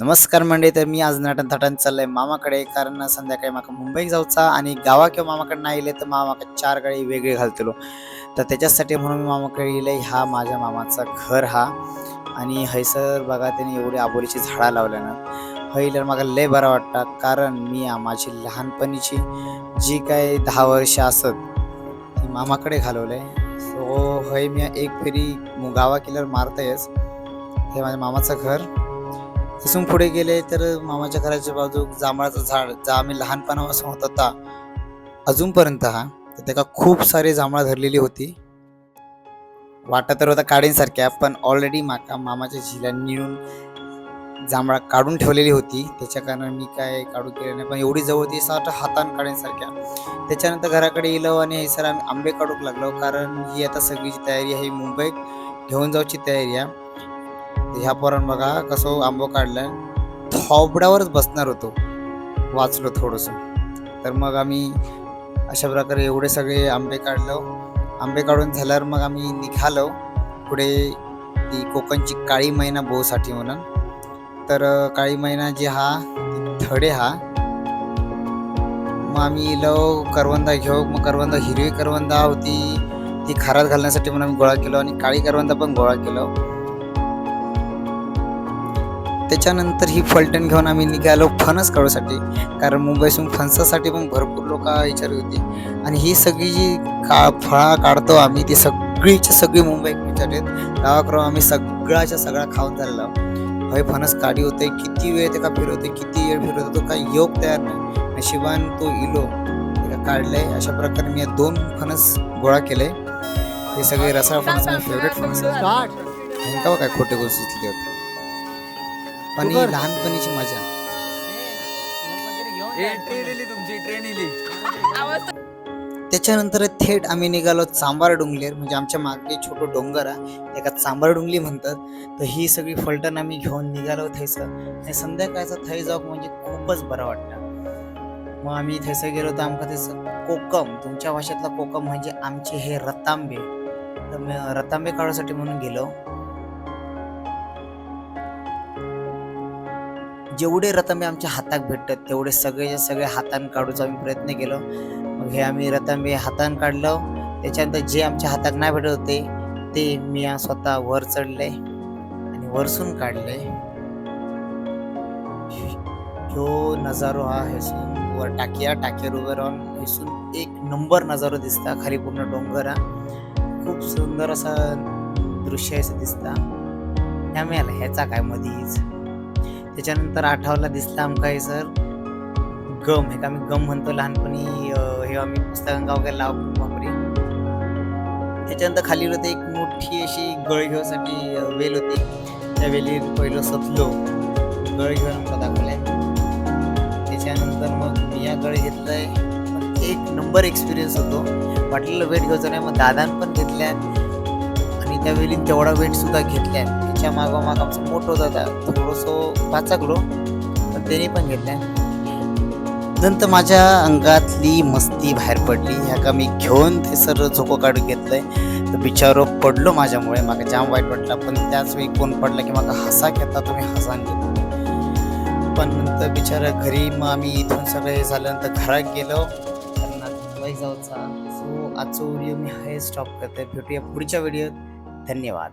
नमस्कार मंडळी तर मी आज नटन थटन चाललंय मामाकडे कारण संध्याकाळी माका मुंबईक जाऊचा आणि गावा किंवा मामाकडे नाही येले तर मामाका चार गाडी वेगळे घालतलो. तर त्याच्यासाठी म्हणून मी मामाकडे येले हा माझ्या मामाचा घर हा. आणि हैसर बघा त्याने एवढी आबोलीची झाडा लावल्यानं हैलर मला लय बरा वाटता कारण मी माझी लहानपणीची जी काय दहा वर्ष असत ती मामाकडे घालवलंय. सो हय मी एक फेरी गावा किलर मारतायच. हे माझ्या मामाचं घर. तिथून पुढे गेले तर मामाच्या घराच्या बाजू जांभळाचं झाड जा आम्ही लहानपणापासून होत होता अजूनपर्यंत हा तर त्याला खूप सारी जांभळा धरलेली होती. वाटत तर होता काडींसारख्या पण ऑलरेडी माका मामाच्या झिला निळून जांभळा काढून ठेवलेली होती. त्याच्या कारण मी काय काढू केलं नाही पण एवढी जवळ ती साठ हातान काढींसारख्या. त्याच्यानंतर घराकडे येलो आणि हे सर आम्ही आंबे काढूक लागलो कारण ही आता सगळीची तयारी आहे मुंबईत घेऊन जाऊची तयारी आहे. ह्या पोरान बघा कसं आंबो काढलाय. थोबड्यावरच बसणार होतो. वाचलो थोडंसं. तर मग आम्ही अशा प्रकारे एवढे सगळे आंबे काढलो. आंबे काढून झाल्यावर मग आम्ही निघालो पुढे ती कोकणची काळी मैना बोसाठी म्हणून. तर काळी मैना जी हा ती थडे हा मग आम्ही इलो करवंदा घेऊ. मग करवंदा हिरवी करवंदा होती. ती खारात घालण्यासाठी म्हणून आम्ही गोळा केलो आणि काळी करवंदा पण गोळा केलो. त्याच्यानंतर ही फलटण घेऊन आम्ही निघालो फणस काढूसाठी. कारण मुंबईतून फणसासाठी पण भरपूर लोक विचारत होती. आणि ही सगळी जी का फळा काढतो आम्ही ती सगळीची सगळी मुंबईत विचारत गावाकडं आम्ही सगळ्याच्या सगळा खाऊन झालेला हय फणस काढी होते किती वेळ ते का फिरवते किती वेळ फिरवते तो काही योग तयार नाही. नशिबान तो इलो ते काढलंय. अशा प्रकारे मी या दोन फणस गोळा केले हे सगळे रसाळ फणस फेवरेट फणस का काय खोटे गोष्टी सुचले होते. पण ही लहानपणीची मजा. त्याच्यानंतर थेट आम्ही निघालो चांबार डोंगलेर म्हणजे आमच्या मागे छोटं डोंगर आहे. त्याका चांबार डोंगली म्हणतात. तर ही सगळी फलटण आम्ही घेऊन निघालो थैसं आणि संध्याकाळचं थै जाऊक म्हणजे खूपच बरं वाटतं. मग आम्ही थैसं गेलो तर आमका थैसं कोकम तुमच्या भाषेतला कोकम म्हणजे आमचे हे रतांबे. तर मी रतांबे काढायसाठी म्हणून गेलो. जेवढे रतांबे आमच्या हातात भेटतात तेवढे सगळे सगळे हातान काढूचा आम्ही प्रयत्न केलो. मग हे आम्ही रतांबे हातान काढलं. त्याच्यानंतर जे आमच्या हातात नाही भेटत होते ते मी स्वतः वर चढले आणि वरसून काढले. जो नजारो हा हेसून वर टाकिया टाकीवर उभे राहून हेसून एक नंबर नजारो दिसता खाली पूर्ण डोंगर हा. खूप सुंदर असा दृश्य असं दिसता. त्यामुळे मिळाला ह्याचा काय मधीच. त्याच्यानंतर आठवला दिसला आमका हे सर. गम हे का आम्ही गम म्हणतो लहानपणी हे आम्ही पुस्तकांका वगैरे लाव वापरी त्याच्यानंतर खाली होते एक मोठी अशी गळ घेऊसाठी वेल होती. त्या वेलीत पहिलं सतलो. गळ घेऊन आमका दाखवलाय. त्याच्यानंतर मग मी या गळ घेतलाय. एक नंबर एक्सपिरियन्स होतो. वाटलेलं वेट घ्यायचं नाही मग दादान पण घेतल्या आणि त्या वेळी तेवढा वेट सुद्धा घेतल्या त्याच्या मागोमाग आमचा मोठं दादा थोडंसं वाचकलो पण त्याने पण घेतल्या नंतर माझ्या अंगातली मस्ती बाहेर पडली. ह्या का मी घेऊन ते सर झोपं काढून घेतलंय. तर बिचारो पडलो माझ्यामुळे. मला जाम वाईट वाटला. पण त्याच वेळी कोण पडला की मला हसा घेता तुम्ही हसान घेतो. पण नंतर बिचारा घरी मग आम्ही इथून सगळं हे झाल्यानंतर घरात गेलो. मुंबई जाऊचा. सो आजचा व्हिडिओ मी हे स्टॉप करते भेटूया पुढच्या व्हिडिओत. धन्यवाद.